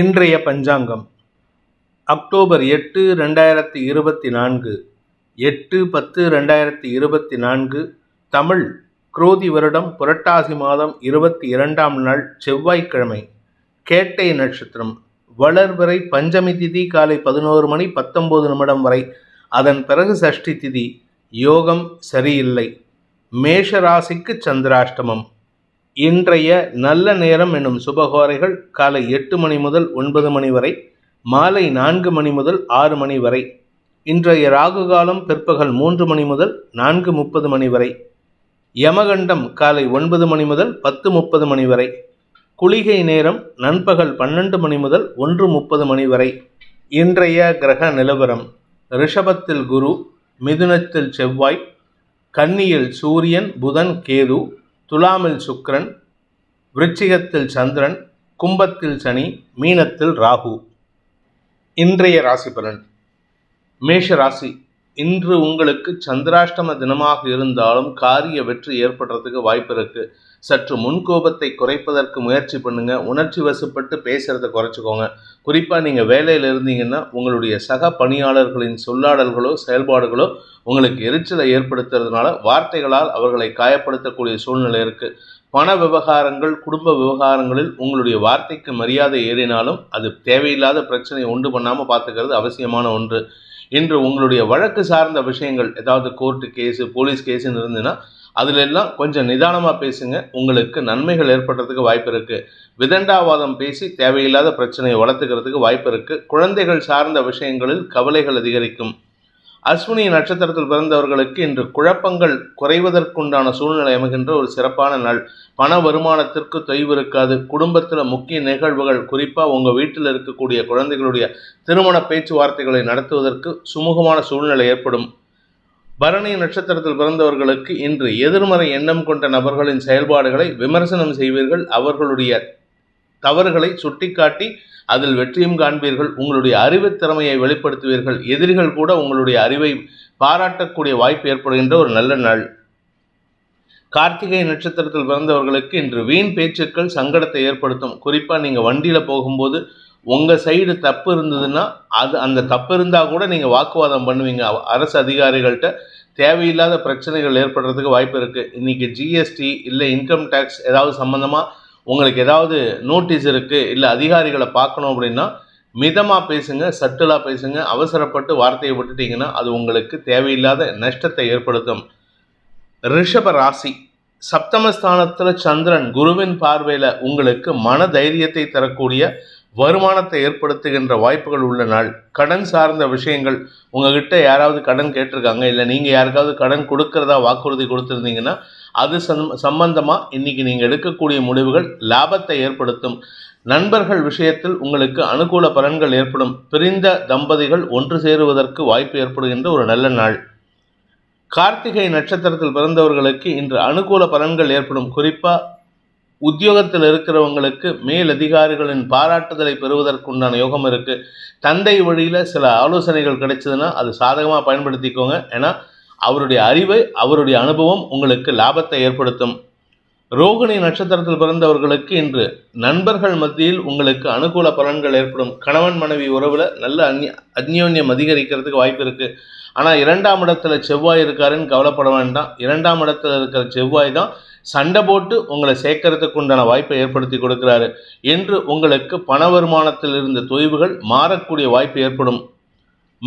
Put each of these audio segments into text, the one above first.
இன்றைய பஞ்சாங்கம். அக்டோபர் எட்டு ரெண்டாயிரத்தி இருபத்தி நான்கு. எட்டு பத்து ரெண்டாயிரத்தி இருபத்தி நான்கு. தமிழ் குரோதி வருடம் புரட்டாசி மாதம் இருபத்தி இரண்டாம் நாள் செவ்வாய்க்கிழமை. கேட்டை நட்சத்திரம். வளர்பிறை பஞ்சமி திதி காலை பதினோரு மணி பத்தொம்போது நிமிடம் வரை. அதன் பிறகு சஷ்டி திதி. யோகம் சரியில்லை. மேஷ ராசிக்கு சந்திராஷ்டமம். இன்றைய நல்ல நேரம் என்னும் சுபகோரைகள் காலை எட்டு மணி முதல் ஒன்பது மணி வரை மாலை நான்கு மணி முதல் ஆறு மணி வரை இன்றைய ராகு காலம் பிற்பகல் மூன்று மணி முதல் நான்கு முப்பது மணி வரை யமகண்டம் காலை ஒன்பது மணி முதல் பத்து முப்பது மணி வரை குளிகை நேரம் நண்பகல் பன்னெண்டு மணி முதல் ஒன்று முப்பது மணி வரை இன்றைய கிரக நிலவரம் ரிஷபத்தில் குரு மிதுனத்தில் செவ்வாய் கன்னியில் சூரியன் புதன் கேது துலாமில் சுக்ரன் விருச்சிகத்தில் சந்திரன் கும்பத்தில் சனி மீனத்தில் ராகு. இன்றைய ராசி பலன். மேஷ ராசி இன்று உங்களுக்கு சந்திராஷ்டம தினமாக இருந்தாலும் காரிய வெற்றி ஏற்படுறதுக்கு வாய்ப்பு இருக்குது சற்று முன்கோபத்தை குறைப்பதற்கு முயற்சி பண்ணுங்க. உணர்ச்சி வசப்பட்டு பேசுறத குறைச்சிக்கோங்க. குறிப்பாக நீங்கள் வேலையில் இருந்தீங்கன்னா உங்களுடைய சக பணியாளர்களின் சொல்லாடல்களோ செயல்பாடுகளோ உங்களுக்கு எரிச்சலை ஏற்படுத்துறதுனால வார்த்தைகளால் அவர்களை காயப்படுத்தக்கூடிய சூழ்நிலை இருக்கு. பண விவகாரங்கள் குடும்ப விவகாரங்களில் உங்களுடைய வார்த்தைக்கு மரியாதை ஏறினாலும் அது தேவையில்லாத பிரச்சனையை உண்டு பண்ணாமல் பார்த்துக்கிறது அவசியமான ஒன்று. இன்று உங்களுடைய வழக்கு சார்ந்த விஷயங்கள் ஏதாவது கோர்ட்டு கேஸு போலீஸ் கேஸுன்னு இருந்துன்னா அதுல எல்லாம் கொஞ்சம் நிதானமாக பேசுங்க. உங்களுக்கு நன்மைகள் ஏற்படுறதுக்கு வாய்ப்பு இருக்கு. விதண்டாவாதம் பேசி தேவையில்லாத பிரச்சனையை வளர்த்துக்கிறதுக்கு வாய்ப்பு இருக்கு. குழந்தைகள் சார்ந்த விஷயங்களில் கவலைகள் அதிகரிக்கும். அஸ்வினி நட்சத்திரத்தில் பிறந்தவர்களுக்கு இன்று குழப்பங்கள் குறைவதற்குண்டான சூழ்நிலை அமைகின்ற ஒரு சிறப்பான நாள். பண வருமானத்திற்கு தொய்வு இருக்காது. குடும்பத்தில் முக்கிய நிகழ்வுகள் குறிப்பாக உங்கள் வீட்டில் இருக்கக்கூடிய குழந்தைகளுடைய திருமண பேச்சுவார்த்தைகளை நடத்துவதற்கு சுமூகமான சூழ்நிலை ஏற்படும். பரணி நட்சத்திரத்தில் பிறந்தவர்களுக்கு இன்று எதிர்மறை எண்ணம் கொண்ட நபர்களின் செயல்பாடுகளை விமர்சனம் செய்வீர்கள். அவர்களுடைய தவறுகளை சுட்டிக்காட்டி அதில் வெற்றியும் காண்பீர்கள். உங்களுடைய அறிவுத் திறமையை வெளிப்படுத்துவீர்கள். எதிரிகள் கூட உங்களுடைய அறிவை பாராட்டக்கூடிய வாய்ப்பு ஏற்படுகின்ற ஒரு நல்ல நாள். கார்த்திகை நட்சத்திரத்தில் பிறந்தவர்களுக்கு இன்று வீண் பேச்சுக்கள் சங்கடத்தை ஏற்படுத்தும். குறிப்பாக நீங்கள் வண்டியில் போகும்போது உங்கள் சைடு தப்பு இருந்ததுன்னா அது அந்த தப்பு இருந்தால் கூட நீங்கள் வாக்குவாதம் பண்ணுவீங்க. அரசு அதிகாரிகள்கிட்ட தேவையில்லாத பிரச்சனைகள் ஏற்படுறதுக்கு வாய்ப்பு இருக்குது இன்றைக்கி ஜிஎஸ்டி இல்லை இன்கம் டேக்ஸ் ஏதாவது சம்மந்தமாக உங்களுக்கு ஏதாவது நோட்டீஸ் இருக்குது இல்லை அதிகாரிகளை பார்க்கணும் அப்படின்னா மிதமாக பேசுங்க சட்டிலாக பேசுங்க அவசரப்பட்டு வார்த்தையை விட்டுட்டீங்கன்னா அது உங்களுக்கு தேவையில்லாத நஷ்டத்தை ஏற்படுத்தும். ரிஷப ராசி. சப்தமஸ்தானத்தில் சந்திரன் குருவின் பார்வையில் உங்களுக்கு மன தைரியத்தை தரக்கூடிய வருமானத்தை ஏற்படுத்துகின்ற வாய்ப்புகள் உள்ள நாள். கடன் சார்ந்த விஷயங்கள் உங்ககிட்ட யாராவது கடன் கேட்டிருக்காங்க இல்லை நீங்கள் யாருக்காவது கடன் கொடுக்கறதா வாக்குறுதி கொடுத்துருந்தீங்கன்னா அது சம் சம்பந்தமாக இன்னைக்கு நீங்கள் எடுக்கக்கூடிய முடிவுகள் லாபத்தை ஏற்படுத்தும். நண்பர்கள் விஷயத்தில் உங்களுக்கு அனுகூல பலன்கள் ஏற்படும். பிரிந்த தம்பதிகள் ஒன்று சேருவதற்கு வாய்ப்பு ஏற்படுகின்ற ஒரு நல்ல நாள். கார்த்திகை நட்சத்திரத்தில் பிறந்தவர்களுக்கு இன்று அனுகூல பலன்கள் ஏற்படும். குறிப்பாக உத்தியோகத்தில் இருக்கிறவங்களுக்கு மேல் அதிகாரிகளின் பாராட்டுதலை பெறுவதற்குண்டான யோகம் இருக்குது தந்தை வழியில் சில ஆலோசனைகள் கிடைச்சதுன்னா அது சாதகமாக பயன்படுத்திக்கோங்க. ஏன்னா அவருடைய அறிவை அவருடைய அனுபவம் உங்களுக்கு லாபத்தை ஏற்படுத்தும். ரோகிணி நட்சத்திரத்தில் பிறந்தவர்களுக்கு இன்று நண்பர்கள் மத்தியில் உங்களுக்கு அனுகூல பலன்கள் ஏற்படும். கணவன் மனைவி உறவில் நல்ல அந்நிய அந்யோன்யம் அதிகரிக்கிறதுக்கு வாய்ப்பு இருக்குது ஆனால் இரண்டாம் இடத்துல செவ்வாய் இருக்காருன்னு கவலைப்பட வேண்டாம். இரண்டாம் இடத்துல இருக்கிற செவ்வாய் தான் சண்டை போட்டு உங்களை சேர்க்கறதுக்கு உண்டான வாய்ப்பை ஏற்படுத்தி கொடுக்கிறாரு என்று உங்களுக்கு பண வருமானத்தில் இருந்த தொய்வுகள் மாறக்கூடிய வாய்ப்பு ஏற்படும்.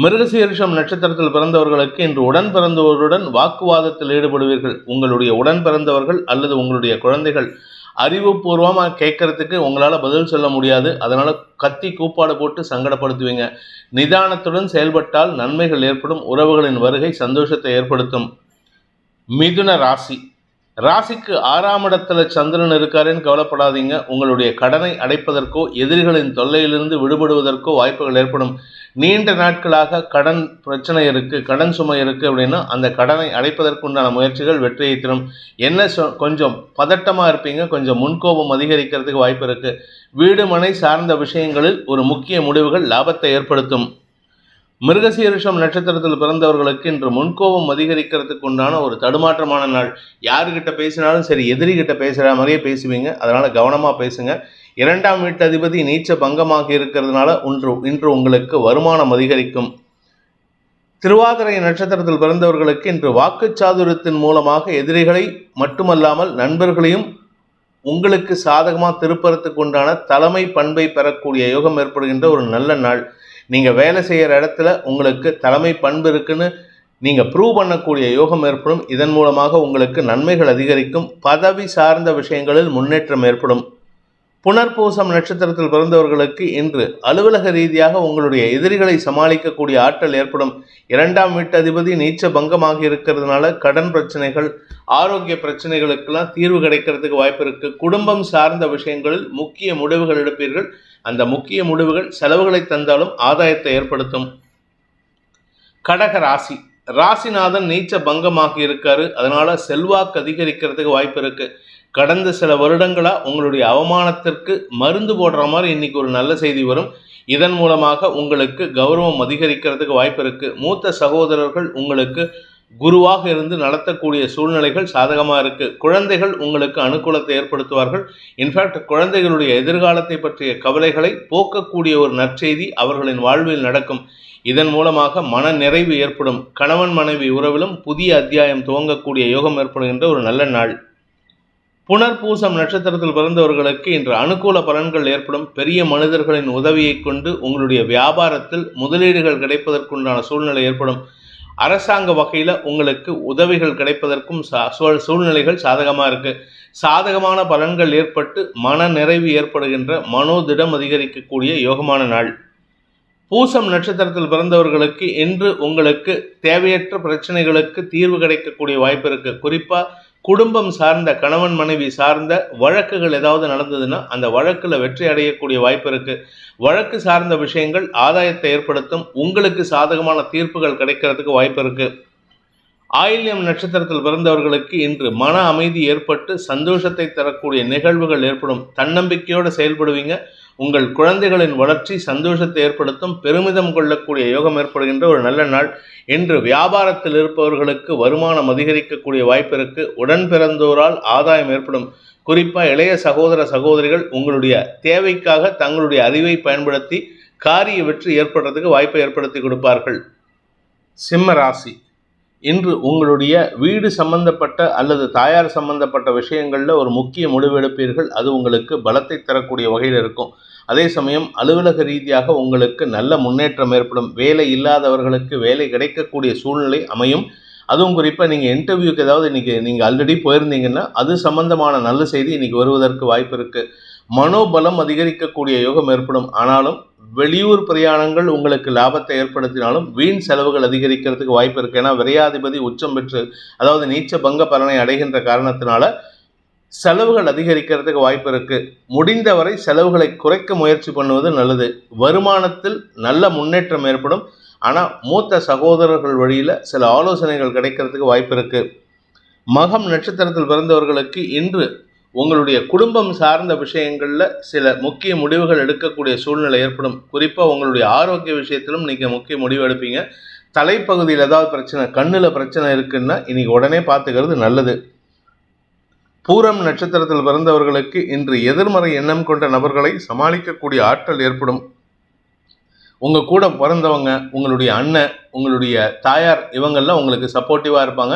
மிருகசீரிஷம் நட்சத்திரத்தில் பிறந்தவர்களுக்கு இன்று உடன் பிறந்தவருடன் வாக்குவாதத்தில் ஈடுபடுவீர்கள். உங்களுடைய உடன் பிறந்தவர்கள் அல்லது உங்களுடைய குழந்தைகள் அறிவுபூர்வமாக கேட்கறதுக்கு உங்களால் பதில் சொல்ல முடியாது. அதனால் கத்தி கூப்பாடு போட்டு சங்கடப்படுத்துவீங்க. நிதானத்துடன் செயல்பட்டால் நன்மைகள் ஏற்படும். உறவுகளின் வருகை சந்தோஷத்தை ஏற்படுத்தும். மிதுன ராசி. ராசிக்கு ஆறாம் இடத்துல சந்திரன் இருக்காருன்னு கவலைப்படாதீங்க. உங்களுடைய கடனை அடைப்பதற்கோ எதிரிகளின் தொல்லையிலிருந்து விடுபடுவதற்கோ வாய்ப்புகள் ஏற்படும். நீண்ட நாட்களாக கடன் பிரச்சனை இருக்கு கடன் சுமை இருக்கு அப்படின்னா அந்த கடனை அடைப்பதற்குண்டான முயற்சிகள் வெற்றியை தரும். என்ன சொ கொஞ்சம் பதட்டமாக இருப்பீங்க கொஞ்சம் முன்கோபம் அதிகரிக்கிறதுக்கு வாய்ப்பு இருக்கு. வீடு மனை சார்ந்த விஷயங்களில் ஒரு முக்கிய முடிவுகள் லாபத்தை ஏற்படுத்தும். மிருகசீரிஷம் நட்சத்திரத்தில் பிறந்தவர்களுக்கு இன்று முன்கோபம் அதிகரிக்கிறதுக்கு உண்டான ஒரு தடுமாற்றமான நாள். யாருக்கிட்ட பேசினாலும் சரி எதிரிகிட்ட பேசுகிற மாதிரியே பேசுவீங்க. அதனால் கவனமாக பேசுங்க. இரண்டாம் வீட்டு அதிபதி நீச்ச பங்கமாக இருக்கிறதுனால ஒன்று இன்று உங்களுக்கு வருமானம் அதிகரிக்கும். திருவாதிரை நட்சத்திரத்தில் பிறந்தவர்களுக்கு இன்று வாக்குச்சாதுரியத்தின் மூலமாக எதிரிகளை மட்டுமல்லாமல் நண்பர்களையும் உங்களுக்கு சாதகமாக திருப்பறத்துக்கு உண்டான தலைமை பண்பை பெறக்கூடிய யோகம் ஏற்படுகின்ற ஒரு நல்ல நாள். நீங்கள் வேலை செய்கிற இடத்துல உங்களுக்கு தலைமை பண்பு இருக்குன்னு நீங்கள் ப்ரூவ் பண்ணக்கூடிய யோகம் ஏற்படும். இதன் மூலமாக உங்களுக்கு நன்மைகள் அதிகரிக்கும். பதவி சார்ந்த விஷயங்களில் முன்னேற்றம் ஏற்படும். புனர்பூசம் நட்சத்திரத்தில் பிறந்தவர்களுக்கு இன்று அலுவலக ரீதியாக உங்களுடைய எதிரிகளை சமாளிக்கக்கூடிய ஆற்றல் ஏற்படும். இரண்டாம் வீட்டு அதிபதி நீச்ச பங்கமாக இருக்கிறதுனால கடன் பிரச்சனைகள் ஆரோக்கிய பிரச்சனைகளுக்கெல்லாம் தீர்வு கிடைக்கிறதுக்கு வாய்ப்பு இருக்குது குடும்பம் சார்ந்த விஷயங்களில் முக்கிய முடிவுகள் எடுப்பீர்கள். அந்த முக்கிய முடிவுகள் செலவுகளை தந்தாலும் ஆதாயத்தை ஏற்படுத்தும். கடக ராசி. ராசிநாதன் நீச்ச பங்கமாக இருக்காரு. அதனால செல்வாக்கு அதிகரிக்கிறதுக்கு வாய்ப்பு இருக்கு. கடந்த சில வருடங்களா உங்களுடைய அவமானத்திற்கு மருந்து போடுற மாதிரி இன்னைக்கு ஒரு நல்ல செய்தி வரும். இதன் மூலமாக உங்களுக்கு கௌரவம் அதிகரிக்கிறதுக்கு வாய்ப்பு இருக்கு. மூத்த சகோதரர்கள் உங்களுக்கு குருவாக இருந்து நடத்தக்கூடிய சூழ்நிலைகள் சாதகமாக இருக்குது குழந்தைகள் உங்களுக்கு அனுகூலத்தை ஏற்படுத்துவார்கள். இன்ஃபேக்ட் குழந்தைகளுடைய எதிர்காலத்தை பற்றிய கவலைகளை போக்கக்கூடிய ஒரு நற்செய்தி அவர்களின் வாழ்வில் நடக்கும். இதன் மூலமாக மன நிறைவு ஏற்படும். கணவன் மனைவி உறவிலும் புதிய அத்தியாயம் துவங்கக்கூடிய யோகம் ஏற்படுகின்ற ஒரு நல்ல நாள். புனர்பூசம் நட்சத்திரத்தில் பிறந்தவர்களுக்கு இன்று அனுகூல பலன்கள் ஏற்படும். பெரிய மனிதர்களின் உதவியை கொண்டு உங்களுடைய வியாபாரத்தில் முதலீடுகள் கிடைப்பதற்குண்டான சூழ்நிலை ஏற்படும். அரசாங்க வகையில் உங்களுக்கு உதவிகள் கிடைப்பதற்கும் சா- சூழ்- சூழ்நிலைகள் சாதகமாக இருக்குது சாதகமான பலன்கள் ஏற்பட்டு மன நிறைவு ஏற்படுகின்ற மனோதிடம் அதிகரிக்கக்கூடிய யோகமான நாள். பூசம் நட்சத்திரத்தில் பிறந்தவர்களுக்கு இன்று உங்களுக்கு தேவையற்ற பிரச்சனைகளுக்கு தீர்வு கிடைக்கக்கூடிய வாய்ப்பு இருக்குது குறிப்பாக குடும்பம் சார்ந்த கணவன் மனைவி சார்ந்த வழக்குகள் ஏதாவது நடந்ததுன்னா அந்த வழக்கில் வெற்றி அடையக்கூடிய வாய்ப்பு இருக்கு. வழக்கு சார்ந்த விஷயங்கள் ஆதாயத்தை ஏற்படுத்தும் உங்களுக்கு சாதகமான தீர்ப்புகள் கிடைக்கிறதுக்கு வாய்ப்பு இருக்கு. ஆயில்யம் நட்சத்திரத்தில் பிறந்தவர்களுக்கு இன்று மன அமைதி ஏற்பட்டு சந்தோஷத்தை தரக்கூடிய நிகழ்வுகள் ஏற்படும். தன்னம்பிக்கையோடு செயல்படுவீங்க. உங்கள் குழந்தைகளின் வளர்ச்சி சந்தோஷத்தை ஏற்படுத்தும் பெருமிதம் கொள்ளக்கூடிய யோகம் ஏற்படுகின்ற ஒரு நல்ல நாள். இன்று வியாபாரத்தில் இருப்பவர்களுக்கு வருமானம் அதிகரிக்கக்கூடிய வாய்ப்பு இருக்கு. உடன் பிறந்தோரால் ஆதாயம் ஏற்படும். குறிப்பாக இளைய சகோதர சகோதரிகள் உங்களுடைய தேவைக்காக தங்களுடைய அறிவை பயன்படுத்தி காரிய வெற்றி ஏற்படுறதுக்கு வாய்ப்பை ஏற்படுத்தி கொடுப்பார்கள். சிம்ம ராசி. இன்று உங்களுடைய வீடு சம்பந்தப்பட்ட அல்லது தாயார் சம்பந்தப்பட்ட விஷயங்களில் ஒரு முக்கிய முடிவெடுப்பீர்கள். அது உங்களுக்கு பலத்தை தரக்கூடிய வகையில் இருக்கும். அதே சமயம் அலுவலக ரீதியாக உங்களுக்கு நல்ல முன்னேற்றம் ஏற்படும். வேலை இல்லாதவர்களுக்கு வேலை கிடைக்கக்கூடிய சூழ்நிலை அமையும். அதுவும் குறிப்பாக நீங்கள் இன்டர்வியூக்கு ஏதாவது இன்றைக்கி நீங்கள் ஆல்ரெடி போயிருந்தீங்கன்னா அது சம்பந்தமான நல்ல செய்தி இன்றைக்கி வருவதற்கு வாய்ப்பு இருக்குது மனோபலம் அதிகரிக்கக்கூடிய யோகம் ஏற்படும். ஆனாலும் வெளியூர் பிரயாணங்கள் உங்களுக்கு லாபத்தை ஏற்படுத்தினாலும் வீண் செலவுகள் அதிகரிக்கிறதுக்கு வாய்ப்பு இருக்கு. ஏன்னா விரையாதிபதி உச்சம் பெற்று அதாவது நீச்ச பங்க பலனை அடைகின்ற காரணத்தினால செலவுகள் அதிகரிக்கிறதுக்கு வாய்ப்பு இருக்கு. முடிந்தவரை செலவுகளை குறைக்க முயற்சி பண்ணுவது நல்லது. வருமானத்தில் நல்ல முன்னேற்றம் ஏற்படும். ஆனால் மூத்த சகோதரர்கள் வழியில் சில ஆலோசனைகள் கிடைக்கிறதுக்கு வாய்ப்பு இருக்கு. மகம் நட்சத்திரத்தில் பிறந்தவர்களுக்கு இன்று உங்களுடைய குடும்பம் சார்ந்த விஷயங்களில் சில முக்கிய முடிவுகள் எடுக்கக்கூடிய சூழ்நிலை ஏற்படும். குறிப்பாக உங்களுடைய ஆரோக்கிய விஷயத்திலும் நீங்கள் முக்கிய முடிவு எடுப்பீங்க. தலைப்பகுதியில் ஏதாவது பிரச்சனை கண்ணில் பிரச்சனை இருக்குன்னா இன்னைக்கு உடனே பார்த்துக்கிறது நல்லது. பூரம் நட்சத்திரத்தில் பிறந்தவர்களுக்கு இன்று எதிர்மறை எண்ணம் கொண்ட நபர்களை சமாளிக்கக்கூடிய ஆற்றல் ஏற்படும். உங்கள் கூட பிறந்தவங்க உங்களுடைய அண்ணன் உங்களுடைய தாயார் இவங்கெல்லாம் உங்களுக்கு சப்போர்ட்டிவாக இருப்பாங்க.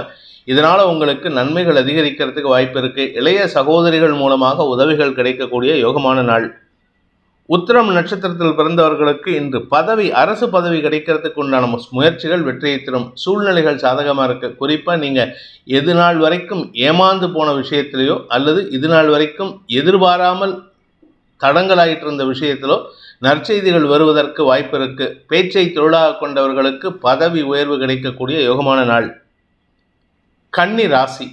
இதனால் உங்களுக்கு நன்மைகள் அதிகரிக்கிறதுக்கு வாய்ப்பு இருக்குது இளைய சகோதரிகள் மூலமாக உதவிகள் கிடைக்கக்கூடிய யோகமான நாள். உத்திரம் நட்சத்திரத்தில் பிறந்தவர்களுக்கு இன்று பதவி அரசு பதவி கிடைக்கிறதுக்கு உண்டான முயற்சிகள் வெற்றியை தரும். சூழ்நிலைகள் சாதகமாக இருக்கு. குறிப்பாக நீங்கள் எது நாள் வரைக்கும் ஏமாந்து போன விஷயத்திலேயோ அல்லது இது நாள் வரைக்கும் எதிர்பாராமல் தடங்கலாயிட்டு இருந்த விஷயத்திலோ நற்செய்திகள் வருவதற்கு வாய்ப்பு இருக்கு. பேச்சை தொழிலாக கொண்டவர்களுக்கு பதவி உயர்வு கிடைக்கக்கூடிய யோகமான நாள். கன்னி ராசி.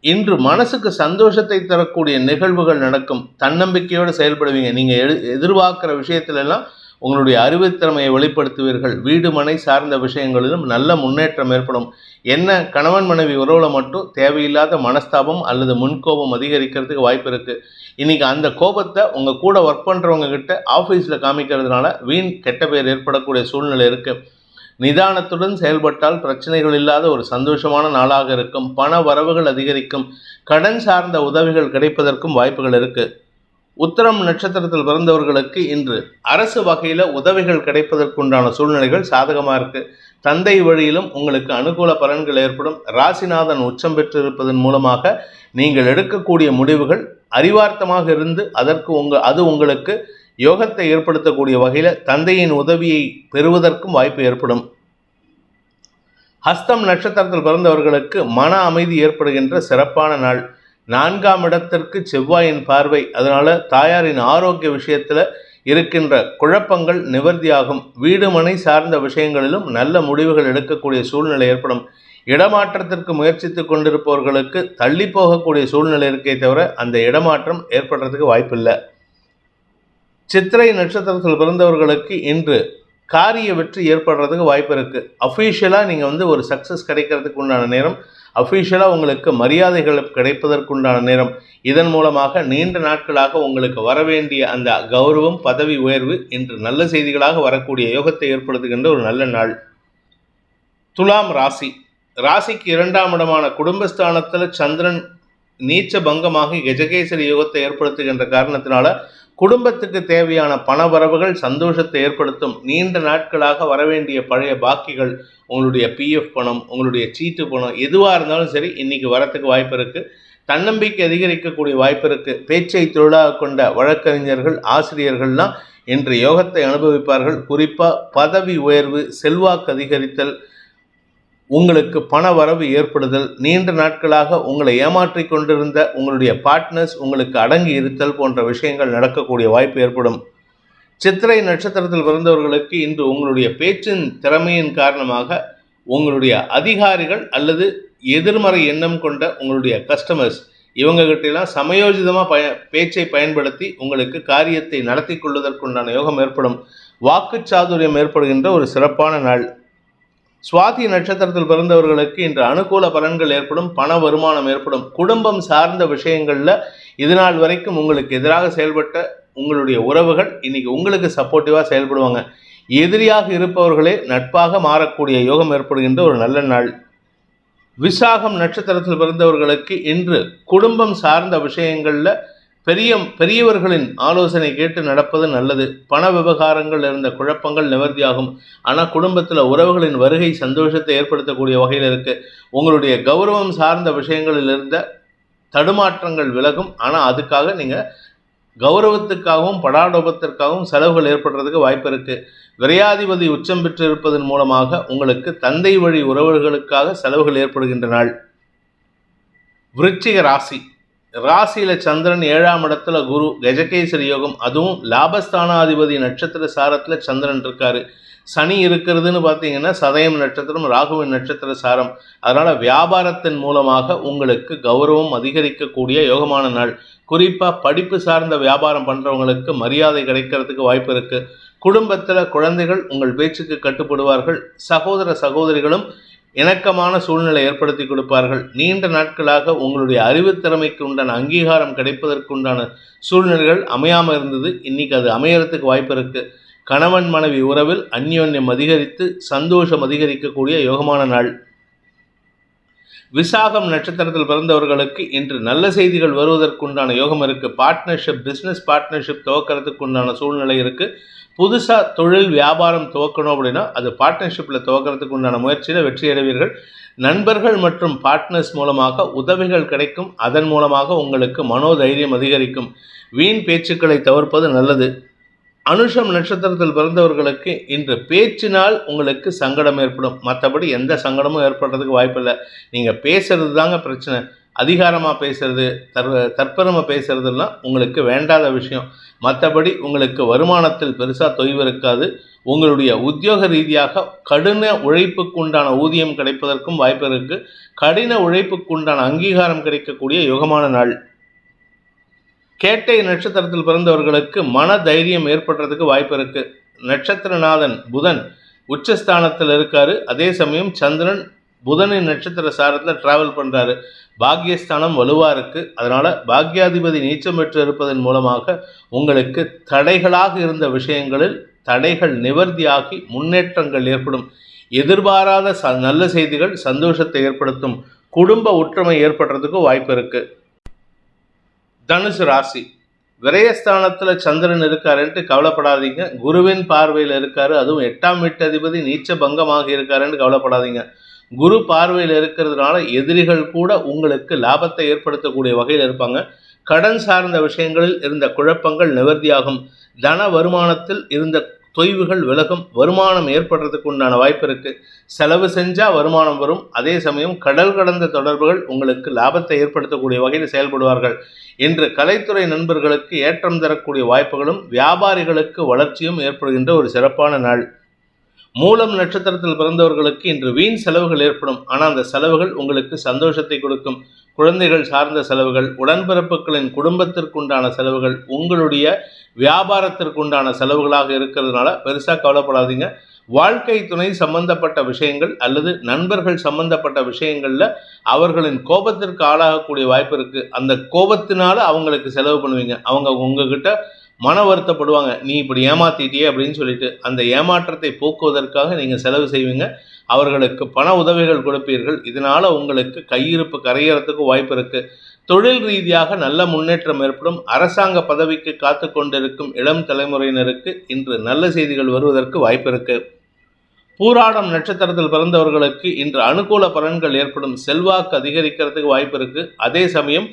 இன்று மனசுக்கு சந்தோஷத்தை தரக்கூடிய நிகழ்வுகள் நடக்கும். தன்னம்பிக்கையோடு செயல்படுவீங்க. நீங்கள் எடு எதிர்பார்க்குற விஷயத்துல உங்களுடைய அறிவுத்திறமையை வெளிப்படுத்துவீர்கள். வீடு மனை சார்ந்த விஷயங்களிலும் நல்ல முன்னேற்றம் ஏற்படும். என்ன கணவன் மனைவி உறவுல மட்டும் தேவையில்லாத மனஸ்தாபம் அல்லது முன்கோபம் அதிகரிக்கிறதுக்கு வாய்ப்பு இருக்கு. இன்னைக்கு அந்த கோபத்தை உங்க கூட ஒர்க் பண்றவங்க கிட்ட ஆஃபீஸில் காமிக்கிறதுனால வீண் கெட்ட பேர் ஏற்படக்கூடிய சூழ்நிலை இருக்கு. நிதானத்துடன் செயல்பட்டால் பிரச்சனைகள் இல்லாத ஒரு சந்தோஷமான நாளாக இருக்கும். பண வரவுகள் அதிகரிக்கும். கடன் சார்ந்த உதவிகள் கிடைப்பதற்கும் வாய்ப்புகள் இருக்கு. உத்தரம் நட்சத்திரத்தில் பிறந்தவர்களுக்கு இன்று அரசு வகையில் உதவிகள் கிடைப்பதற்குண்டான சூழ்நிலைகள் சாதகமாக இருக்கு. தந்தை வழியிலும் உங்களுக்கு அனுகூல பலன்கள் ஏற்படும். ராசிநாதன் உச்சம் பெற்றிருப்பதன் மூலமாக நீங்கள் எடுக்கக்கூடிய முடிவுகள் அறிவார்த்தமாக இருந்து அதற்கு உங்க அது உங்களுக்கு யோகத்தை ஏற்படுத்தக்கூடிய வகையில் தந்தையின் உதவியை பெறுவதற்கும் வாய்ப்பு ஏற்படும். ஹஸ்தம் நட்சத்திரத்தில் பிறந்தவர்களுக்கு மன அமைதி ஏற்படுகின்ற சிறப்பான நாள். நான்காம் இடத்திற்கு செவ்வாயின் பார்வை. அதனால் தாயாரின் ஆரோக்கிய விஷயத்தில் இருக்கின்ற குழப்பங்கள் நிவர்த்தியாகும். வீடு மனை சார்ந்த விஷயங்களிலும் நல்ல முடிவுகள் எடுக்கக்கூடிய சூழ்நிலை ஏற்படும். இடமாற்றத்திற்கு முயற்சித்து கொண்டிருப்பவர்களுக்கு தள்ளி போகக்கூடிய சூழ்நிலை இருக்கே தவிர அந்த இடமாற்றம் ஏற்படுறதுக்கு வாய்ப்பில்லை. சித்திரை நட்சத்திரத்தில் பிறந்தவர்களுக்கு இன்று காரிய வெற்றி ஏற்படுறதுக்கு வாய்ப்பு இருக்குது அஃபீஷியலாக நீங்கள் வந்து ஒரு சக்ஸஸ் கிடைக்கிறதுக்கு உண்டான நேரம் அஃபீஷியலாக உங்களுக்கு மரியாதைகள் கிடைப்பதற்குண்டான நேரம். இதன் மூலமாக நீண்ட நாட்களாக உங்களுக்கு வரவேண்டிய அந்த கௌரவம் பதவி உயர்வு இன்று நல்ல செய்திகளாக வரக்கூடிய யோகத்தை ஏற்படுத்துகின்ற ஒரு நல்ல நாள். துலாம் ராசி. ராசிக்கு இரண்டாம் இடமான குடும்பஸ்தானத்தில் சந்திரன் நீச்ச பங்கமாகி கஜகேசரி யோகத்தை ஏற்படுத்துகின்ற காரணத்தினால குடும்பத்துக்கு தேவையான பண வரவுகள் சந்தோஷத்தை ஏற்படுத்தும். நீண்ட நாட்களாக வரவேண்டிய பழைய பாக்கிகள் உங்களுடைய பிஎஃப் பணம் உங்களுடைய சீட்டு பணம் எதுவாக இருந்தாலும் சரி இன்னைக்கு வரத்துக்கு வாய்ப்பு இருக்குது தன்னம்பிக்கை அதிகரிக்கக்கூடிய வாய்ப்பு இருக்குது பேச்சை தொழிலாக கொண்ட வழக்கறிஞர்கள் ஆசிரியர்கள்லாம் இன்று யோகத்தை அனுபவிப்பார்கள். குறிப்பாக பதவி உயர்வு செல்வாக்கு அதிகரித்தல் உங்களுக்கு பண வரவு ஏற்படுதல் நீண்ட நாட்களாக உங்களை ஏமாற்றி கொண்டிருந்த உங்களுடைய பார்ட்னர்ஸ் உங்களுக்கு அடங்கி இருத்தல் போன்ற விஷயங்கள் நடக்கக்கூடிய வாய்ப்பு ஏற்படும். சித்திரை நட்சத்திரத்தில் பிறந்தவர்களுக்கு இன்று உங்களுடைய பேச்சின் திறமையின் காரணமாக உங்களுடைய அதிகாரிகள் அல்லது எதிர்மறை எண்ணம் கொண்ட உங்களுடைய கஸ்டமர்ஸ் இவங்க சமயோஜிதமாக பய பேச்சை பயன்படுத்தி உங்களுக்கு காரியத்தை நடத்தி கொள்வதற்குண்டான யோகம் ஏற்படும். வாக்குச்சாதுரியம் ஏற்படுகின்ற ஒரு சிறப்பான நாள். சுவாதி நட்சத்திரத்தில் பிறந்தவர்களுக்கு இன்று அனுகூல பலன்கள் ஏற்படும் பண வருமானம் ஏற்படும். குடும்பம் சார்ந்த விஷயங்களில் இதுநாள் வரைக்கும் உங்களுக்கு எதிராக செயல்பட்ட உங்களுடைய உறவுகள் இன்னைக்கு உங்களுக்கு சப்போர்ட்டிவாக செயல்படுவாங்க. எதிரியாக இருப்பவர்களே நட்பாக மாறக்கூடிய யோகம் ஏற்படுகின்ற ஒரு நல்ல நாள். விசாகம் நட்சத்திரத்தில் பிறந்தவர்களுக்கு இன்று குடும்பம் சார்ந்த விஷயங்களில் பெரிய பெரியவர்களின் ஆலோசனை கேட்டு நடப்பது நல்லது. பண விவகாரங்கள் இருந்த குழப்பங்கள் நிவர்த்தியாகும். ஆனால் குடும்பத்தில் உறவுகளின் வருகை சந்தோஷத்தை ஏற்படுத்தக்கூடிய வகையில் இருக்கு. உங்களுடைய கௌரவம் சார்ந்த விஷயங்களில் இருந்த தடுமாற்றங்கள் விலகும். ஆனால் அதுக்காக நீங்கள் கௌரவத்துக்காகவும் படாடோபத்திற்காகவும் செலவுகள் ஏற்படுறதுக்கு வாய்ப்பு இருக்கு. விரையாதிபதி உச்சம் பெற்று இருப்பதன் மூலமாக உங்களுக்கு தந்தை வழி உறவுகளுக்காக செலவுகள் ஏற்படுகின்ற நாள் விருச்சிக ராசி. ராசியில சந்திரன் ஏழாம் இடத்துல குரு கஜகேசரி யோகம் அதுவும் லாபஸ்தானாதிபதி நட்சத்திர சாரத்துல சந்திரன் இருக்காரு. சனி இருக்கிறதுன்னு பார்த்தீங்கன்னா சதயம் நட்சத்திரம் ராகுவின் நட்சத்திர சாரம். அதனால வியாபாரத்தின் மூலமாக உங்களுக்கு கௌரவம் அதிகரிக்கக்கூடிய யோகமான நாள். குறிப்பாக படிப்பு சார்ந்த வியாபாரம் பண்ணுறவங்களுக்கு மரியாதை கிடைக்கிறதுக்கு வாய்ப்பு இருக்குது குடும்பத்தில் குழந்தைகள் உங்கள் பேச்சுக்கு கட்டுப்படுவார்கள். சகோதர சகோதரிகளும் இணக்கமான சூழ்நிலை ஏற்படுத்தி கொடுப்பார்கள். நீண்ட நாட்களாக உங்களுடைய அறிவுத்திறமைக்கு உண்டான அங்கீகாரம் கிடைப்பதற்குண்டான சூழ்நிலைகள் அமையாமல் இருந்தது. இன்னைக்கு அது அமையறதுக்கு வாய்ப்பு இருக்கு. கணவன் மனைவி உறவில் அந்யோன்யம் அதிகரித்து சந்தோஷம் அதிகரிக்கக்கூடிய யோகமான நாள். விசாகம் நட்சத்திரத்தில் பிறந்தவர்களுக்கு இன்று நல்ல செய்திகள் வருவதற்குண்டான யோகம் இருக்கு. பார்ட்னர்ஷிப் பிஸ்னஸ் பார்ட்னர்ஷிப் துவக்கிறதுக்குண்டான சூழ்நிலை இருக்கு. புதுசாக தொழில் வியாபாரம் துவக்கணும் அப்படின்னா அது பார்ட்னர்ஷிப்பில் துவக்கிறதுக்கு உண்டான முயற்சியில் வெற்றி அடைவீர்கள். நண்பர்கள் மற்றும் பார்ட்னர்ஸ் மூலமாக உதவிகள் கிடைக்கும். அதன் மூலமாக உங்களுக்கு மனோதைரியம் அதிகரிக்கும். வீண் பேச்சுக்களை தவிர்ப்பது நல்லது. அனுஷம் நட்சத்திரத்தில் பிறந்தவர்களுக்கு இன்று பேச்சினால் உங்களுக்கு சங்கடம் ஏற்படும். மற்றபடி எந்த சங்கடமும் ஏற்படுறதுக்கு வாய்ப்பில்லை. நீங்கள் பேசுறது தாங்க பிரச்சனை. அதிகாரமாக பேசுறது தர் தற்பெருமை பேசுறதெல்லாம் உங்களுக்கு வேண்டாத விஷயம். மற்றபடி உங்களுக்கு வருமானத்தில் பெருசாக தொய்வு இருக்காது. உங்களுடைய உத்தியோக ரீதியாக கடின உழைப்புக்குண்டான ஊதியம் கிடைப்பதற்கும் வாய்ப்பு இருக்கு. கடின உழைப்புக்குண்டான அங்கீகாரம் கிடைக்கக்கூடிய யுகமான நாள். கேட்டை நட்சத்திரத்தில் பிறந்தவர்களுக்கு மன தைரியம் ஏற்படுறதுக்கு வாய்ப்பு இருக்கு. நட்சத்திரநாதன் புதன் உச்சஸ்தானத்தில் இருக்காரு. அதே சமயம் சந்திரன் புதனின் நட்சத்திர சாரத்தில் டிராவல் பண்ணுறாரு பாக்கியஸ்தானம் வலுவாக இருக்குது அதனால் பாக்யாதிபதி நீச்சம் பெற்று இருப்பதன் மூலமாக உங்களுக்கு தடைகளாக இருந்த விஷயங்களில் தடைகள் நிவர்த்தியாகி முன்னேற்றங்கள் ஏற்படும். எதிர்பாராத ச நல்ல செய்திகள் சந்தோஷத்தை ஏற்படுத்தும். குடும்ப ஒற்றுமை ஏற்படுறதுக்கு வாய்ப்பு இருக்குது தனுசு ராசி. விரயஸ்தானத்தில் சந்திரன் இருக்காருன்ட்டு கவலைப்படாதீங்க. குருவின் பார்வையில் இருக்காரு. அதுவும் எட்டாம் வீட்டு அதிபதி நீச்ச பங்கமாக இருக்காருன்னு கவலைப்படாதீங்க. குரு பார்வையில் இருக்கிறதுனால எதிரிகள் கூட உங்களுக்கு லாபத்தை ஏற்படுத்தக்கூடிய வகையில் இருப்பாங்க. கடன் சார்ந்த விஷயங்களில் இருந்த குழப்பங்கள் நிவர்த்தியாகும். தன வருமானத்தில் இருந்த தொய்வுகள் விலகும். வருமானம் ஏற்படுறதுக்கு உண்டான வாய்ப்பு இருக்குது செலவு செஞ்சால் வருமானம் வரும். அதே சமயம் கடல் கடந்த தொடர்புகள் உங்களுக்கு லாபத்தை ஏற்படுத்தக்கூடிய வகையில் செயல்படுவார்கள். இன்று கலைத்துறை நண்பர்களுக்கு ஏற்றம் தரக்கூடிய வாய்ப்புகளும் வியாபாரிகளுக்கு வளர்ச்சியும் ஏற்படுகின்ற ஒரு சிறப்பான நாள். மூலம் நட்சத்திரத்தில் பிறந்தவர்களுக்கு இன்று வீண் செலவுகள் ஏற்படும். ஆனால் அந்த செலவுகள் உங்களுக்கு சந்தோஷத்தை கொடுக்கும். குழந்தைகள் சார்ந்த செலவுகள் உடன்பிறப்புகளின் குடும்பத்திற்குண்டான செலவுகள் உங்களுடைய வியாபாரத்திற்குண்டான செலவுகளாக இருக்கிறதுனால பெருசாக கவலைப்படாதீங்க. வாழ்க்கை துணை சம்பந்தப்பட்ட விஷயங்கள் அல்லது நண்பர்கள் சம்பந்தப்பட்ட விஷயங்களில் அவர்களின் கோபத்திற்கு ஆளாகக்கூடிய வாய்ப்பு இருக்குது அந்த கோபத்தினால அவங்களுக்கு செலவு பண்ணுவீங்க. அவங்க உங்ககிட்ட மன வருத்தப்படுவாங்க. நீ இப்படி ஏமாத்திட்டியே அப்படின்னு சொல்லிட்டு அந்த ஏமாற்றத்தை போக்குவதற்காக நீங்கள் செலவு செய்வீங்க. அவர்களுக்கு பண உதவிகள் கொடுப்பீர்கள். இதனால் உங்களுக்கு கையிருப்பு கரையறதுக்கு வாய்ப்பு இருக்குது தொழில் ரீதியாக நல்ல முன்னேற்றம் ஏற்படும். அரசாங்க பதவிக்கு காத்து கொண்டிருக்கும் இளம் தலைமுறையினருக்கு இன்று நல்ல செய்திகள் வருவதற்கு வாய்ப்பு இருக்கு. பூராடம் நட்சத்திரத்தில் பிறந்தவர்களுக்கு இன்று அனுகூல பலன்கள் ஏற்படும். செல்வாக்கு அதிகரிக்கிறதுக்கு வாய்ப்பு இருக்கு. அதே சமயம்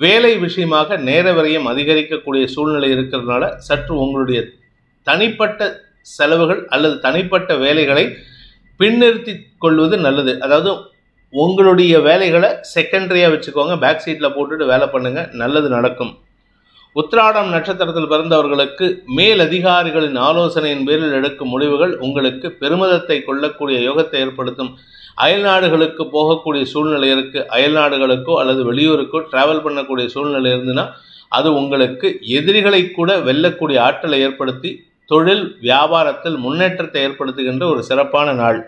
வேலை விஷயமாக நேர விரயம் அதிகரிக்கக்கூடிய சூழ்நிலை இருக்கிறதுனால சற்று உங்களுடைய தனிப்பட்ட செலவுகள் அல்லது தனிப்பட்ட வேலைகளை பின்னிறுத்தி கொள்வது நல்லது. அதாவது உங்களுடைய வேலைகளை செகண்டரியாக வச்சுக்கோங்க. பேக் சீட்டில் போட்டுட்டு வேலை பண்ணுங்கள் நல்லது நடக்கும். உத்திராடம் நட்சத்திரத்தில் பிறந்தவர்களுக்கு மேல் அதிகாரிகளின் ஆலோசனையின் பேரில் எடுக்கும் முடிவுகள் உங்களுக்கு பெருமிதத்தை கொள்ளக்கூடிய யோகத்தை ஏற்படுத்தும். அயல்நாடுகளுக்கு போகக்கூடிய சூழ்நிலை இருக்குது அயல்நாடுகளுக்கோ அல்லது வெளியூருக்கோ ட்ராவல் பண்ணக்கூடிய சூழ்நிலை இருந்துன்னா அது உங்களுக்கு எதிரிகளை கூட வெல்லக்கூடிய ஆற்றலை ஏற்படுத்தி தொழில் வியாபாரத்தில் முன்னேற்றத்தை ஏற்படுத்துகின்ற ஒரு சிறப்பான நாள்.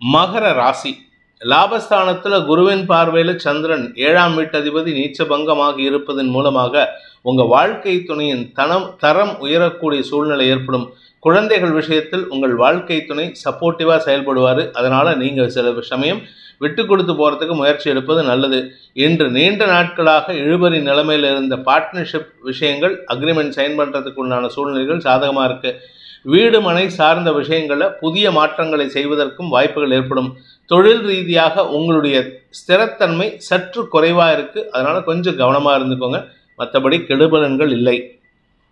மகர ராசி. லாபஸ்தானத்தில் குருவின் பார்வையில் சந்திரன் ஏழாம் வீட்டதிபதி நீச்சபங்கமாக இருப்பதன் மூலமாக உங்கள் வாழ்க்கை துணையின் தனம் தரம் உயரக்கூடிய சூழ்நிலை ஏற்படும். குழந்தைகள் விஷயத்தில் உங்கள் வாழ்க்கை துணை சப்போர்ட்டிவாக செயல்படுவார். அதனால் நீங்கள் சில சமயம் விட்டு கொடுத்து போகிறதுக்கு முயற்சி எடுப்பது நல்லது. இன்று நீண்ட நாட்களாக இழுபறி நிலைமையில் இருந்த பார்ட்னர்ஷிப் விஷயங்கள் அக்ரிமெண்ட் சைன் பண்ணுறதுக்கு உண்டான சூழ்நிலைகள் சாதகமாக இருக்குது வீடு மனை சார்ந்த விஷயங்களில் புதிய மாற்றங்களை செய்வதற்கும் வாய்ப்புகள் ஏற்படும். தொழில் ரீதியாக உங்களுடைய ஸ்திரத்தன்மை சற்று குறைவாக இருக்குது அதனால் கொஞ்சம் கவனமாக இருந்துக்கோங்க. மற்றபடி கெடுபலன்கள் இல்லை.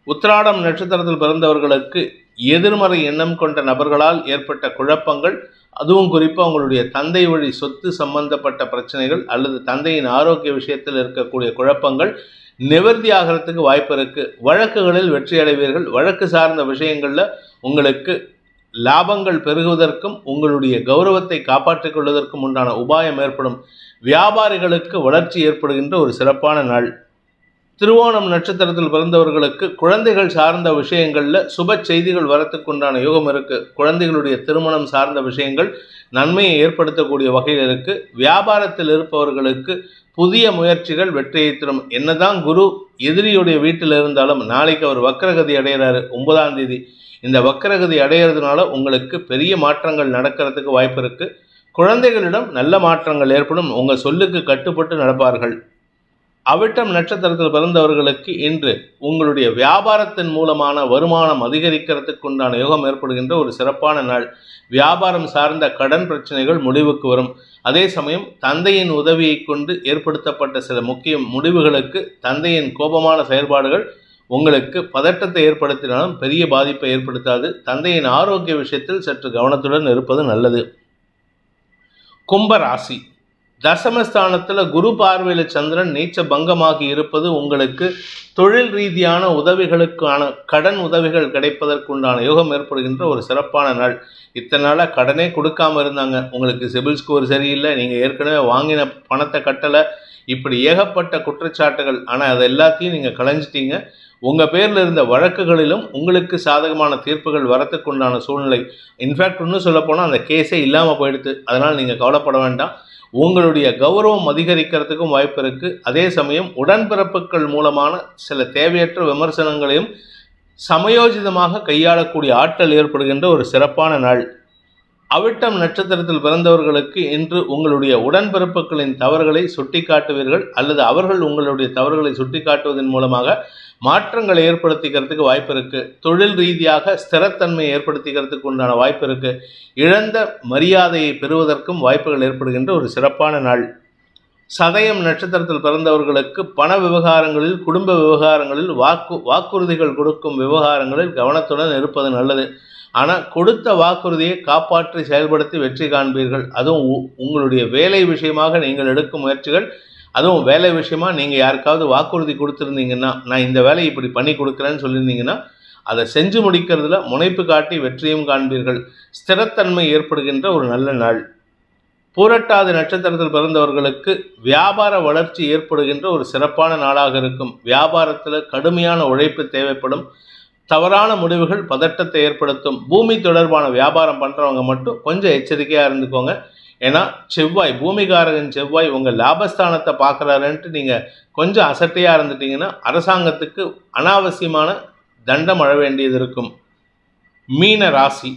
உத்திராடம் நட்சத்திரத்தில் பிறந்தவர்களுக்கு எதிர்மறை எண்ணம் கொண்ட நபர்களால் ஏற்பட்ட குழப்பங்கள் அதுவும் குறிப்பாக உங்களுடைய தந்தை வழி சொத்து சம்பந்தப்பட்ட பிரச்சனைகள் அல்லது தந்தையின் ஆரோக்கிய விஷயத்தில் இருக்கக்கூடிய குழப்பங்கள் நிவர்த்தி ஆகிறதுக்கு வாய்ப்பு இருக்குது வழக்குகளில் வெற்றி அடைவீர்கள். வழக்கு சார்ந்த விஷயங்களில் உங்களுக்கு லாபங்கள் பெருகுவதற்கும் உங்களுடைய கௌரவத்தை காப்பாற்றிக் கொள்வதற்கும் உண்டான உபாயம் ஏற்படும். வியாபாரிகளுக்கு வளர்ச்சி ஏற்படுகின்ற ஒரு சிறப்பான நாள். திருவோணம் நட்சத்திரத்தில் பிறந்தவர்களுக்கு குழந்தைகள் சார்ந்த விஷயங்களில் சுப செய்திகள் வரத்துக்குண்டான யோகம் இருக்குது குழந்தைகளுடைய திருமணம் சார்ந்த விஷயங்கள் நன்மையை ஏற்படுத்தக்கூடிய வகையில் இருக்குது வியாபாரத்தில் இருப்பவர்களுக்கு புதிய முயற்சிகள் வெற்றியை தரும். என்னதான் குரு எதிரியுடைய வீட்டில் இருந்தாலும் நாளைக்கு அவர் வக்கரகதி அடைகிறாரு ஒன்பதாம் தேதி. இந்த வக்கரகதி அடையிறதுனால உங்களுக்கு பெரிய மாற்றங்கள் நடக்கிறதுக்கு வாய்ப்பு இருக்குது குழந்தைகளிடம் நல்ல மாற்றங்கள் ஏற்படும். உங்கள் சொல்லுக்கு கட்டுப்பட்டு நடப்பார்கள். அவிட்டம் நட்சத்திரத்தில் பிறந்தவர்களுக்கு இன்று உங்களுடைய வியாபாரத்தின் மூலமான வருமானம் அதிகரிக்கிறதுக்கு உண்டான யோகம் ஏற்படுகின்ற ஒரு சிறப்பான நாள். வியாபாரம் சார்ந்த கடன் பிரச்சனைகள் முடிவுக்கு வரும். அதே சமயம் தந்தையின் உதவியை கொண்டு ஏற்படுத்தப்பட்ட சில முக்கிய முடிவுகளுக்கு தந்தையின் கோபமான செயல்பாடுகள் உங்களுக்கு பதட்டத்தை ஏற்படுத்தினாலும் பெரிய பாதிப்பை ஏற்படுத்தாது. தந்தையின் ஆரோக்கிய விஷயத்தில் சற்று கவனத்துடன் இருப்பது நல்லது. கும்ப ராசி. தசமஸ்தானத்தில் குரு பார்வையில் சந்திரன் நீச்ச பங்கமாகி இருப்பது உங்களுக்கு தொழில் ரீதியான உதவிகளுக்கான கடன் உதவிகள் கிடைப்பதற்குண்டான யோகம் ஏற்படுகின்ற ஒரு சிறப்பான நாள். இத்தனை நாளாக கடனே கொடுக்காம இருந்தாங்க. உங்களுக்கு சிபில் ஸ்கோர் சரியில்லை. நீங்கள் ஏற்கனவே வாங்கின பணத்தை கட்டலை. இப்படி ஏகப்பட்ட குற்றச்சாட்டுகள். ஆனால் அதை எல்லாத்தையும் நீங்கள் களைஞ்சிட்டீங்க. உங்கள் பேரில் இருந்த வழக்குகளிலும் உங்களுக்கு சாதகமான தீர்ப்புகள் வரத்துக்கு உண்டான சூழ்நிலை. இன்ஃபேக்ட் இன்னும் சொல்லப்போனால் அந்த கேஸே இல்லாமல் போயிடுது அதனால் நீங்கள் கவலைப்பட வேண்டாம். உங்களுடைய கௌரவம் அதிகரிக்கிறதுக்கும் வாய்ப்பு இருக்குது அதே சமயம் உடன்பிறப்புகள் மூலமான சில தேவையற்ற விமர்சனங்களையும் சமயோஜிதமாக கையாளக்கூடிய ஆற்றல் ஏற்படுகின்ற ஒரு சிறப்பான நாள். அவிட்டம் நட்சத்திரத்தில் பிறந்தவர்களுக்கு இன்று உங்களுடைய உடன்பிறப்புகளின் தவறுகளை சுட்டிக்காட்டுவீர்கள் அல்லது அவர்கள் உங்களுடைய தவறுகளை சுட்டிக்காட்டுவதன் மூலமாக மாற்றங்களை ஏற்படுத்திக்கிறதுக்கு வாய்ப்பு இருக்குது தொழில் ரீதியாக ஸ்திரத்தன்மையை ஏற்படுத்திக்கிறதுக்கு உண்டான வாய்ப்பு இருக்குது இழந்த மரியாதையை பெறுவதற்கும் வாய்ப்புகள் ஏற்படுகின்ற ஒரு சிறப்பான நாள். சதயம் நட்சத்திரத்தில் பிறந்தவர்களுக்கு பண விவகாரங்களில் குடும்ப விவகாரங்களில் வாக்கு வாக்குறுதிகள் கொடுக்கும் விவகாரங்களில் கவனத்துடன் இருப்பது நல்லது. ஆனால் கொடுத்த வாக்குறுதியை காப்பாற்றி செயல்படுத்தி வெற்றி காண்பீர்கள். அதுவும் உ- உங்களுடைய வேலை விஷயமாக நீங்கள் எடுக்கும் முயற்சிகள் அதுவும் வேலை விஷயமா நீங்கள் யாருக்காவது வாக்குறுதி கொடுத்துருந்தீங்கன்னா நான் இந்த வேலையை இப்படி பண்ணி கொடுக்குறேன்னு சொல்லியிருந்தீங்கன்னா அதை செஞ்சு முடிக்கிறதுல முனைப்பு காட்டி வெற்றியும் காண்பீர்கள். ஸ்திரத்தன்மை ஏற்படுகின்ற ஒரு நல்ல நாள். பூரட்டாது நட்சத்திரத்தில் பிறந்தவர்களுக்கு வியாபார வளர்ச்சி ஏற்படுகின்ற ஒரு சிறப்பான நாளாக இருக்கும். வியாபாரத்தில் கடுமையான உழைப்பு தேவைப்படும். தவறான முடிவுகள் பதட்டத்தை ஏற்படுத்தும். பூமி தொடர்பான வியாபாரம் பண்ணுறவங்க மட்டும் கொஞ்சம் எச்சரிக்கையாக இருந்துக்கோங்க. ஏன்னா செவ்வாய் பூமிகாரகன் செவ்வாய் உங்கள் லாபஸ்தானத்தை பார்க்குறாருன்ட்டு நீங்கள் கொஞ்சம் அசட்டையாக இருந்துட்டீங்கன்னா அரசாங்கத்துக்கு அனாவசியமான தண்டம் அழ வேண்டியது இருக்கும். மீன ராசி.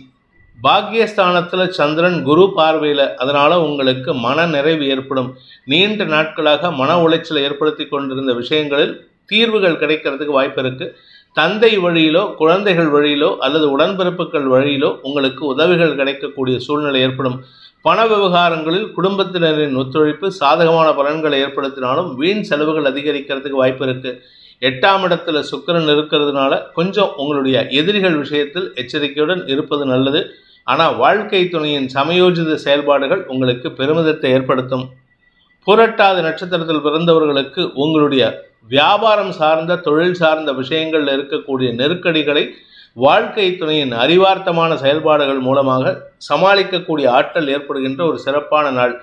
பாக்கியஸ்தானத்தில் சந்திரன் குரு பார்வையில் அதனால் உங்களுக்கு மன நிறைவு ஏற்படும். நீண்ட நாட்களாக மன உளைச்சலை ஏற்படுத்தி கொண்டிருந்த விஷயங்களில் தீர்வுகள் கிடைக்கிறதுக்கு வாய்ப்பு இருக்குது தந்தை வழியிலோ குழந்தைகள் வழியிலோ அல்லது உடன்பிறப்புகள் வழியிலோ உங்களுக்கு உதவிகள் கிடைக்கக்கூடிய சூழ்நிலை ஏற்படும். பண விவகாரங்களில் குடும்பத்தினரின் ஒத்துழைப்பு சாதகமான பலன்களை ஏற்படுத்தினாலும் வீண் செலவுகள் அதிகரிக்கிறதுக்கு வாய்ப்பு இருக்குது எட்டாம் இடத்துல சுக்கிரன் இருக்கிறதுனால கொஞ்சம் உங்களுடைய எதிரிகள் விஷயத்தில் எச்சரிக்கையுடன் இருப்பது நல்லது. ஆனால் வாழ்க்கை துணையின் சமயோஜித செயல்பாடுகள் உங்களுக்கு பெருமிதத்தை ஏற்படுத்தும். புரட்டாத நட்சத்திரத்தில் பிறந்தவர்களுக்கு உங்களுடைய வியாபாரம் சார்ந்த தொழில் சார்ந்த விஷயங்களில் இருக்கக்கூடிய நெருக்கடிகளை வாழ்க்கை துணையின் அறிவார்த்தமான செயல்பாடுகள் மூலமாக சமாளிக்கக்கூடிய ஆற்றல் ஏற்படுகின்ற ஒரு சிறப்பான நாள்.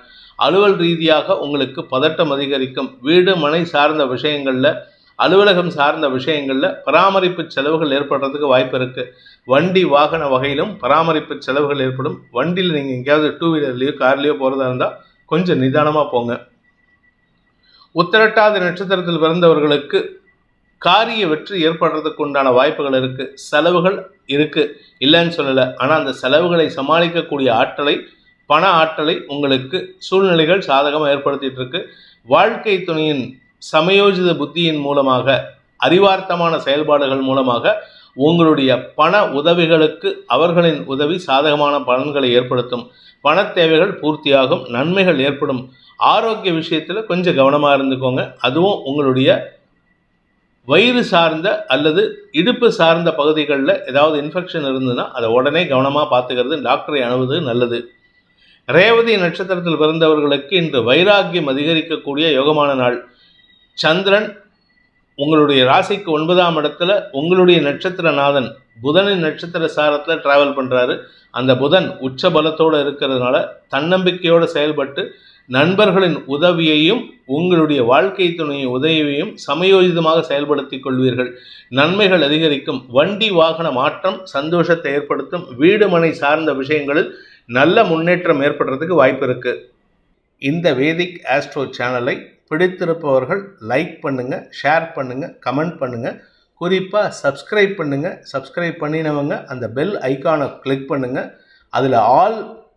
அலுவல் ரீதியாக உங்களுக்கு பதட்டம் அதிகரிக்கும். வீடு மனை சார்ந்த விஷயங்களில் அலுவலகம் சார்ந்த விஷயங்களில் பராமரிப்பு செலவுகள் ஏற்படுறதுக்கு வாய்ப்பு இருக்குது வண்டி வாகன வகையிலும் பராமரிப்பு செலவுகள் ஏற்படும். வண்டியில் நீங்கள் எங்கேயாவது டூ வீலர்லேயோ கார்லேயோ போகிறதா இருந்தால் கொஞ்சம் நிதானமாக போங்க. உத்திரட்டாதி நட்சத்திரத்தில் பிறந்தவர்களுக்கு காரிய வெற்றி ஏற்படுறதுக்கு உண்டான வாய்ப்புகள் இருக்குது செலவுகள் இருக்குது இல்லைன்னு சொல்லலை. ஆனால் அந்த செலவுகளை சமாளிக்கக்கூடிய ஆற்றலை பண ஆற்றலை உங்களுக்கு சூழ்நிலைகள் சாதகமாக ஏற்படுத்திட்டு இருக்கு. வாழ்க்கை துணையின் சமயோஜித புத்தியின் மூலமாக அறிவார்த்தமான செயல்பாடுகள் மூலமாக உங்களுடைய பண உதவிகளுக்கு அவர்களின் உதவி சாதகமான பலன்களை ஏற்படுத்தும். பண தேவைகள் பூர்த்தியாகும். நன்மைகள் ஏற்படும். ஆரோக்கிய விஷயத்தில் கொஞ்சம் கவனமாக இருந்துக்கோங்க. அதுவும் உங்களுடைய வயிறு சார்ந்த அல்லது இடுப்பு சார்ந்த பகுதிகளில் ஏதாவது இன்ஃபெக்ஷன் இருந்ததுன்னா அதை உடனே கவனமாக பார்த்துக்கிறது டாக்டரை அணுவது நல்லது. ரேவதி நட்சத்திரத்தில் பிறந்தவர்களுக்கு இன்று வைராக்கியம் அதிகரிக்கக்கூடிய யோகமான நாள். சந்திரன் உங்களுடைய ராசிக்கு ஒன்பதாம் இடத்துல உங்களுடைய நட்சத்திரநாதன் புதனின் நட்சத்திர சாரத்தில் டிராவல் பண்ணுறாரு அந்த புதன் உச்ச பலத்தோடு இருக்கிறதுனால தன்னம்பிக்கையோடு செயல்பட்டு நண்பர்களின் உதவியையும் உங்களுடைய வாழ்க்கை துணையின் உதவியையும் சமயோஜிதமாக செயல்படுத்திக் கொள்வீர்கள். நன்மைகள் அதிகரிக்கும். வண்டி வாகன மாற்றம் சந்தோஷத்தை ஏற்படுத்தும். வீடு மனை சார்ந்த விஷயங்களில் நல்ல முன்னேற்றம் ஏற்படுறதுக்கு வாய்ப்பு இருக்குது இந்த வேதிக் ஆஸ்ட்ரோ சேனலை பிடித்திருப்பவர்கள் லைக் பண்ணுங்கள் ஷேர் பண்ணுங்கள் கமெண்ட் பண்ணுங்கள் குறிப்பாக சப்ஸ்கிரைப் பண்ணுங்கள் சப்ஸ்கிரைப் பண்ணினவங்க அந்த பெல் ஐக்கானை கிளிக் பண்ணுங்கள் அதில் ஆல்